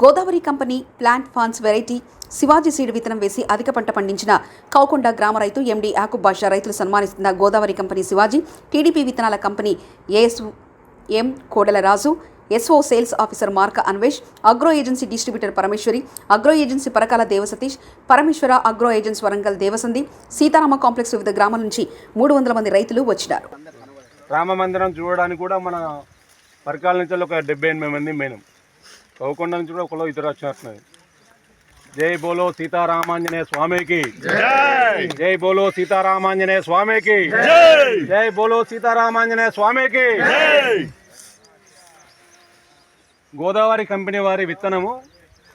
Godavari company plant ఫాన్స్ variety Shivaji seed విత్తనం వేసి అధిక పంట పండించిన కౌకొండ గ్రామ రైతు ఎండి యాకూబ్ బాషా రైతులు సన్మానిస్తున్న గోదావరి కంపెనీ శివాజీ టీడీపీ విత్తనాల company AS M Kodalaraju SO sales officer మార్క Anvesh agro agency distributor Parameshwari agro agency Parakala Devasatish Parameshwara agro agency Warangal Devasandi Seetharama complex వివిధ గ్రామాల నుంచి మూడు వందల మంది రైతులు వచ్చినారు. రామ మందిరం చూడడానికి కూడా మన పరకాల నుంచి ఒక డెబ్బై ఎనిమిది మంది పోయినాం కోకొండ నుంచి కూడా ఒకలో ఇద్దరు వచ్చినట్టున్నది జై బోలో సీతారామాంజనేయ స్వామికి. జై! బోలో సీతారామాంజనేయ స్వామికి. జై! బోలో సీతారామాంజనేయ స్వామికి. గోదావరి కంపెనీ వారి విత్తనము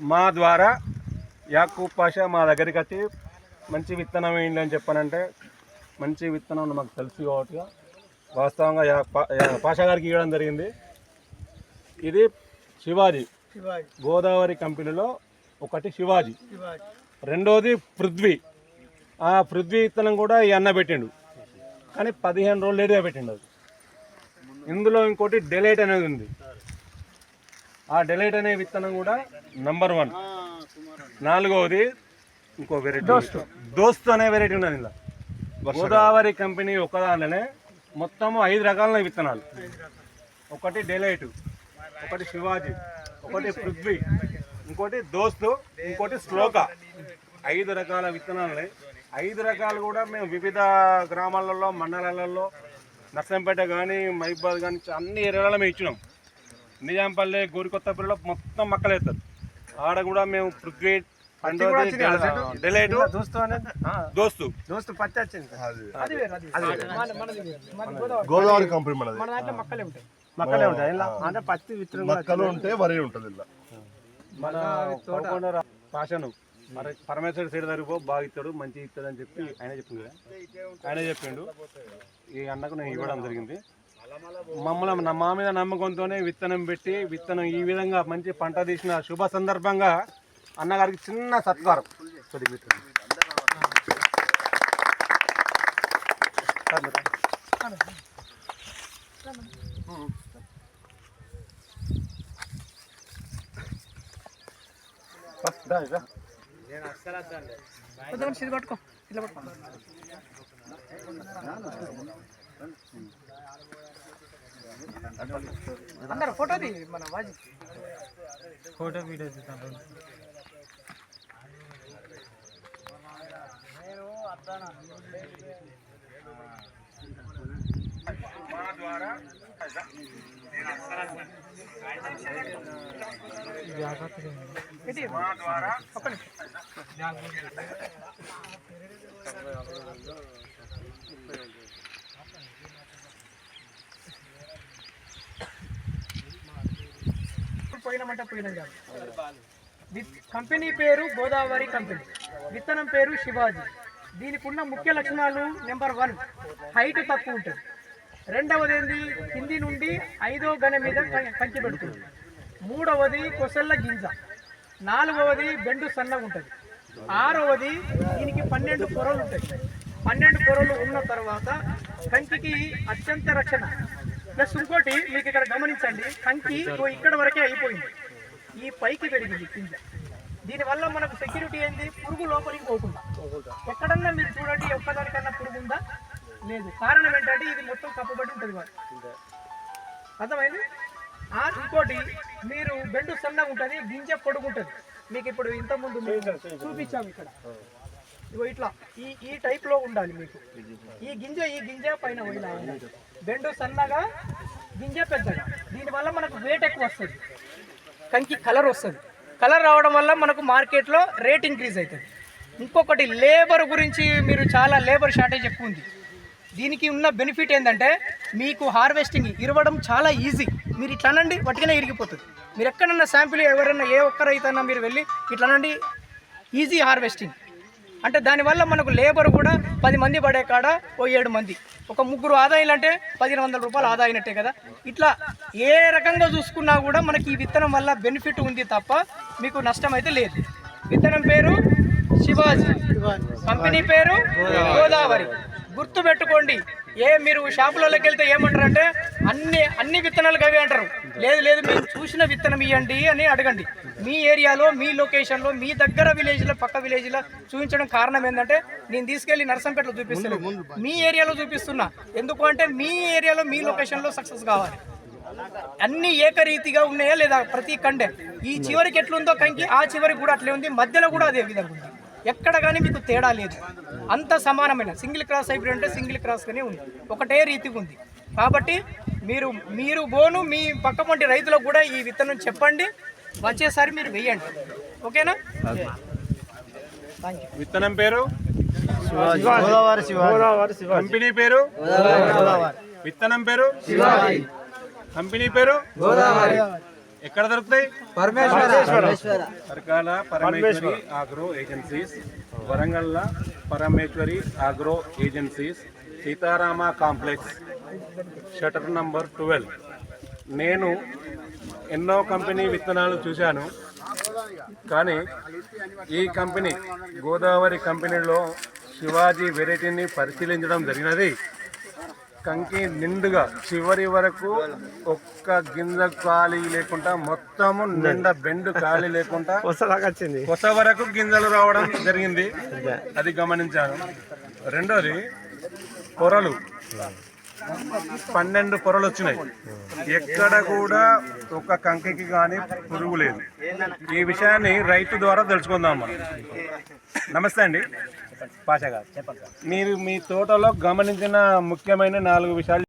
మా ద్వారా యాకూబ్ పాషా మా దగ్గరికి వచ్చి మంచి విత్తనం ఏంటి అని చెప్పానంటే మంచి విత్తనం మాకు తెలుసు కాబట్టి వాస్తవంగా పాషా గారికి ఇవ్వడం జరిగింది. ఇది శివాజీ. గోదావరి కంపెనీలో ఒకటి శివాజీ. రెండోది పృథ్వీ. ఆ పృథ్వీ విత్తనం కూడా ఈ అన్న పెట్టిండు. కానీ పదిహేను రోజులు లేట్గా పెట్టిండు అది. ఇందులో ఇంకోటి డెలైట్ అనేది ఉంది. ఆ డెలైట్ అనే విత్తనం కూడా నంబర్ వన్. నాలుగవది ఇంకో వెరైటీ. దోస్త్. అనే వెరైటీ ఉన్నది ఇలా గోదావరి కంపెనీ ఒకదానిలోనే మొత్తం ఐదు రకాల విత్తనాలు. ఒకటి డెలైట్ ఒకటి శివాజీ ఒకటి పృథ్వీ ఇంకోటి దోస్తు ఇంకోటి శ్లోక. ఐదు రకాల విత్తనాలు ఐదు రకాలు కూడా మేము వివిధ గ్రామాలలో మండలాలలో నర్సంపేట కానీ మహిబాద్ కానీ అన్ని ఏరియాలలో మేము ఇచ్చినాం. నిజాంపల్లి గోరికొత్తపల్లిలో మొత్తం మక్కలేస్తారు. ఆడ కూడా మేము పృథ్వీ రెండోది డెలైట్. దోస్తు దోస్తు. పచ్చి వచ్చింది. గోదావరి కంపెనీ మన దాంట్లో మక్కలే ఉంటాయి. మక్కలే ఉంటాయి. ఇలా అంటే పత్తి విత్తనం మక్కలు ఉంటే వరి ఉంటుంది ఇలా. మన రా- పాషను మరి పరమేశ్వర సైడ్ దగ్గర బాగా ఇస్తాడు మంచి ఇస్తాడు అని చెప్పి ఆయన చెప్పింది కదా. ఆయన చెప్పిండు. ఈ అన్నకు నేను ఇవ్వడం జరిగింది. మమ్మల్ని నా- మా మీద నమ్మకంతోనే విత్తనం పెట్టి విత్తనం ఈ విధంగా మంచి పంట తీసిన శుభ సందర్భంగా అన్నగారికి చిన్న సత్కారం. కొద్దిగా విత్తనం. పట్టుకో ఇట్లా పట్టుకో అందరు ఫోటోది మన వాజీ ఫోటో వీడియో ఇది ద్వారా నిమిషం. పోయినామంటే పోయినాం కాదు కంపెనీ పేరు గోదావరి కంపెనీ విత్తనం పేరు శివాజీ దీనికి ఉన్న ముఖ్య లక్షణాలు నెంబర్ వన్ హైట్ తక్కువ ఉంటుంది రెండవది ఏంది కింది నుండి ఐదో గన మీద కం- కంచి పెడుతుంది మూడవది కొసల్ల గింజ. నాలుగవది బెండు సన్నగా ఉంటుంది ఆరవది దీనికి పన్నెండు పొరలు ఉంటాయి పన్నెండు పొరలు ఉన్న తర్వాత కంకికి అత్యంత రక్షణ. ప్లస్ ఇంకోటి మీకు ఇక్కడ గమనించండి కంకి ఓ ఇక్కడ వరకే అయిపోయింది. ఈ పైకి పెరిగింది కింద దీనివల్ల మనకు సెక్యూరిటీ ఏంది? పురుగు లోపలికి పోకుండా. ఎక్కడన్నా మీరు చూడండి ఒక్కదానికన్నా పురుగు ఉందా లేదు. కారణం ఏంటంటే ఇది మొత్తం కప్పబడి ఉంటుంది వాడు. అర్థమైంది? ఆ ఇంకోటి మీరు బెండు సన్నగా ఉంటుంది గింజ పొడుగుంటుంది మీకు ఇప్పుడు ఇంత ముందు చూపించాము ఇక్కడ. ఇగో ఇట్లా ఈ ఈ టైప్లో ఉండాలి మీకు. ఈ గింజ ఈ గింజ పైన పోయినా బెండు సన్నగా గింజ పెద్దగా. దీనివల్ల మనకు వెయిట్ ఎక్కువ వస్తుంది. కంకి కలర్ వస్తుంది. కలర్ రావడం వల్ల మనకు మార్కెట్లో రేట్ ఇంక్రీజ్ అవుతుంది. ఇంకొకటి లేబర్ గురించి మీరు చాలా లేబర్ షార్టేజ్ ఎక్కువ ఉంది. దీనికి ఉన్న బెనిఫిట్ ఏంటంటే మీకు హార్వెస్టింగ్ ఇరవడం చాలా ఈజీ. మీరు ఇట్లా అనండి వట్టిగానే ఇరిగిపోతుంది. మీరు ఎక్కడన్నా శాంపిల్ ఎవరన్నా ఏ ఒక్క రైతన్నా మీరు వెళ్ళి ఇట్లా అనండి ఈజీ హార్వెస్టింగ్. అంటే దానివల్ల మనకు లేబర్ కూడా పది మంది పడే కాడ ఓ ఏడు మంది. ఒక ముగ్గురు ఆదాయాలు అంటే పదిహేను వందల రూపాయలు ఆదా అయినట్టే కదా. ఇట్లా ఏ రకంగా చూసుకున్నా కూడా మనకి ఈ విత్తనం వల్ల బెనిఫిట్ ఉంది తప్ప మీకు నష్టం అయితే లేదు. విత్తనం పేరు శివాజీ. కంపెనీ పేరు గోదావరి. గుర్తు పెట్టుకోండి ఏ మీరు షాపులలోకి వెళ్తే ఏమంటారు అంటే అన్ని అన్ని విత్తనాలు అవి అంటారు. లేదు లేదు మేము చూసిన విత్తనం ఇవ్వండి అని అడగండి. మీ ఏరియాలో మీ లొకేషన్లో మీ దగ్గర విలేజ్లో పక్క విలేజ్లో చూపించడం కారణం ఏంటంటే నేను తీసుకెళ్ళి నరసంపేటలో చూపిస్తాను మీ ఏరియాలో చూపిస్తున్నా. ఎందుకు అంటే మీ ఏరియాలో మీ లొకేషన్లో సక్సెస్ కావాలి. అన్ని ఏకరీతిగా ఉన్నాయా లేదా ప్రతి కండే? ఈ చివరికి ఎట్లుందో కంకి ఆ చివరికి కూడా అట్లే ఉంది. మధ్యలో కూడా అదే విధంగా ఉంది. ఎక్కడ కానీ మీకు తేడా లేదు. అంత సమానమైన సింగిల్ క్రాస్ హైబ్రిడ్ అంటే సింగిల్ క్రాస్గానే ఉంది. ఒకటే రీతిగా ఉంది. కాబట్టి మీరు మీరు బోను మీ పక్క వంటి రైతులకు కూడా ఈ విత్తనం చెప్పండి. వచ్చేసారి మీరు వెయ్యండి ఓకేనా? విత్తనం పేరు? గోదావరి శివాజీ. కంపెనీ పేరు? విత్తనం పేరు? కంపెనీ పేరు? ఎక్కడ దొరుకుతాయి? సర్కాల Parameshwari. Agro agencies వరంగల్ల Parameshwari agro agencies Seetharama complex shutter number twelve. నేను ఎన్నో కంపెనీ విత్తనాలు చూశాను కానీ ఈ కంపెనీ గోదావరి కంపెనీలో శివాజీ వెరైటీని పరిశీలించడం జరిగినది. కంకి నిండుగా చివరి వరకు ఒక్క గింజ ఖాళీ లేకుండా మొత్తము నిండా బెండు ఖాళీ లేకుండా వచ్చింది. కొస వరకు గింజలు రావడం జరిగింది. అది గమనించాను. రెండోది పొరలు. పన్నెండు పొరలు వచ్చినాయి. ఎక్కడ కూడా ఒక కంకికి కానీ పురుగు లేదు. ఈ విషయాన్ని రైతు ద్వారా తెలుసుకుందాం మనం. నమస్తే అండి. పాషా గారు మీరు మీ తోటలో గమనించిన ముఖ్యమైన నాలుగు విషయాలు